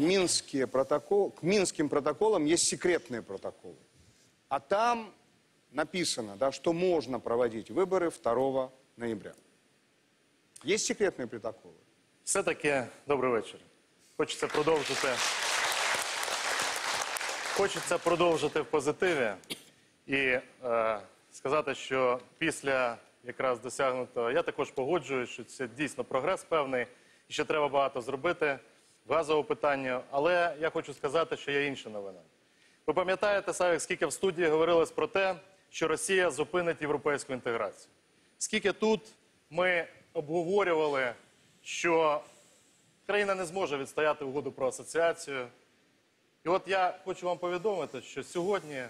Минские протокол, к Минским протоколам есть секретные протоколы. А там написано, да, что можно проводить выборы 2 ноября. Есть секретные протоколы. Все-таки добрий вечір. Хочеться продовжити. Хочеться продовжити в позитиві і е, сказати, що після якраз досягнутого, я також погоджуюсь, що це дійсно прогрес певний, і ще треба багато зробити в газовому питанні. Але я хочу сказати, що є інша новина. Ви пам'ятаєте, Савік, скільки в студії говорилось про те, що Росія зупинить європейську інтеграцію? Скільки тут ми обговорювали, що країна не зможе відстояти угоду про асоціацію. І от я хочу вам повідомити, що сьогодні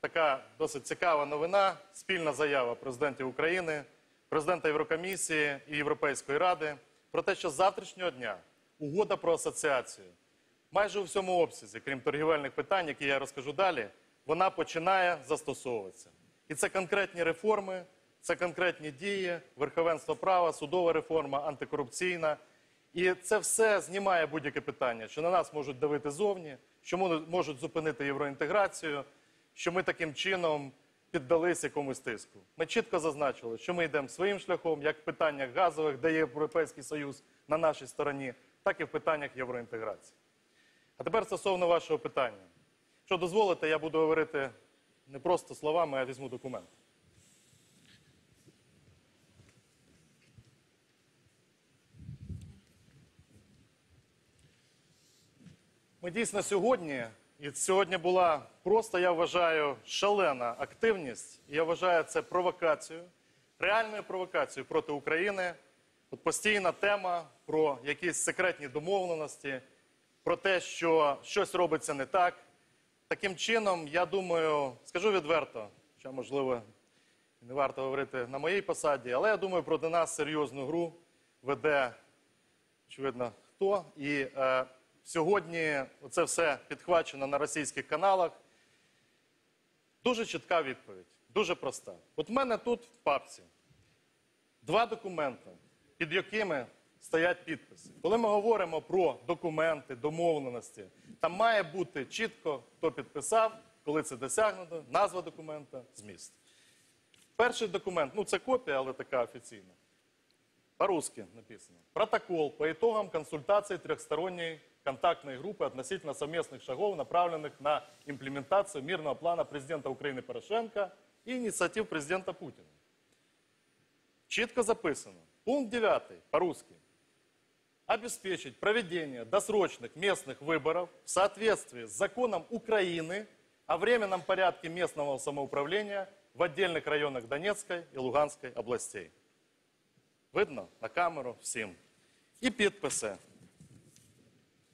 така досить цікава новина, спільна заява президентів України, президента Єврокомісії і Європейської ради про те, що з завтрашнього дня угода про асоціацію майже у всьому обсязі, крім торгівельних питань, які я розкажу далі, вона починає застосовуватися. І це конкретні реформи, це конкретні дії, верховенство права, судова реформа, антикорупційна. І це все знімає будь-яке питання, що на нас можуть давити зовні, що мо- можуть зупинити євроінтеграцію, що ми таким чином піддались якомусь тиску. Ми чітко зазначили, що ми йдемо своїм шляхом, як в питаннях газових, де є Європейський Союз на нашій стороні, так і в питаннях євроінтеграції. А тепер стосовно вашого питання. Що дозволите, я буду говорити не просто словами, а візьму документ. Ми дійсно сьогодні, і сьогодні була просто, я вважаю, шалена активність. І Я вважаю це провокацією, реальною провокацією проти України. От постійна тема про якісь секретні домовленості, про те, що щось робиться не так. Таким чином, я думаю, скажу відверто, що можливо не варто говорити на моїй посаді, але я думаю, проти нас серйозну гру веде очевидно, хто. І е, сьогодні це все підхвачено на російських каналах. Дуже чітка відповідь, дуже проста. От в мене тут в папці два документи, під якими стоять підписи. Коли ми говоримо про документи, домовленості, там має бути чітко, хто підписав, коли це досягнуто, назва документа, зміст. Перший документ, ну це копія, але така офіційна. По-русски написано. Протокол по итогам консультаций трехсторонней контактной группы относительно совместных шагов, направленных на имплементацию мирного плана президента Украины Порошенко и инициатив президента Путина. Четко записано. Пункт 9 по-русски. Обеспечить проведение досрочных местных выборов в соответствии с законом Украины о временном порядке местного самоуправления в отдельных районах Донецкой и Луганской областей. Видно на камеру всім. І підписи.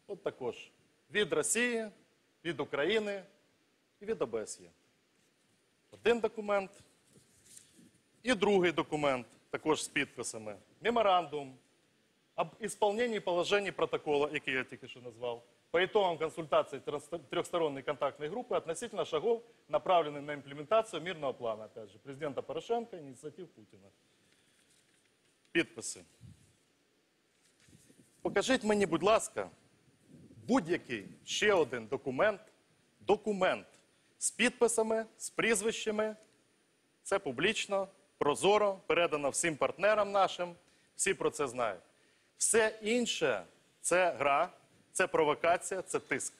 От також. Від Росії, від України і від ОБСЄ. Один документ. І другий документ, також з підписами. Меморандум об исполнении положений протокола, який я тільки що назвав, по итогам консультаций трёхсто- трехсторонней контактной группы относительно шагов, направленных на имплементацию мирного плана, опять же, президента Порошенко, инициатив Путина. Підписи. Покажіть мені, будь ласка, будь-який ще один документ, документ з підписами, з прізвищами. Це публічно, прозоро, передано всім партнерам нашим. Всі про це знають. Все інше це гра, це провокація, це тиск.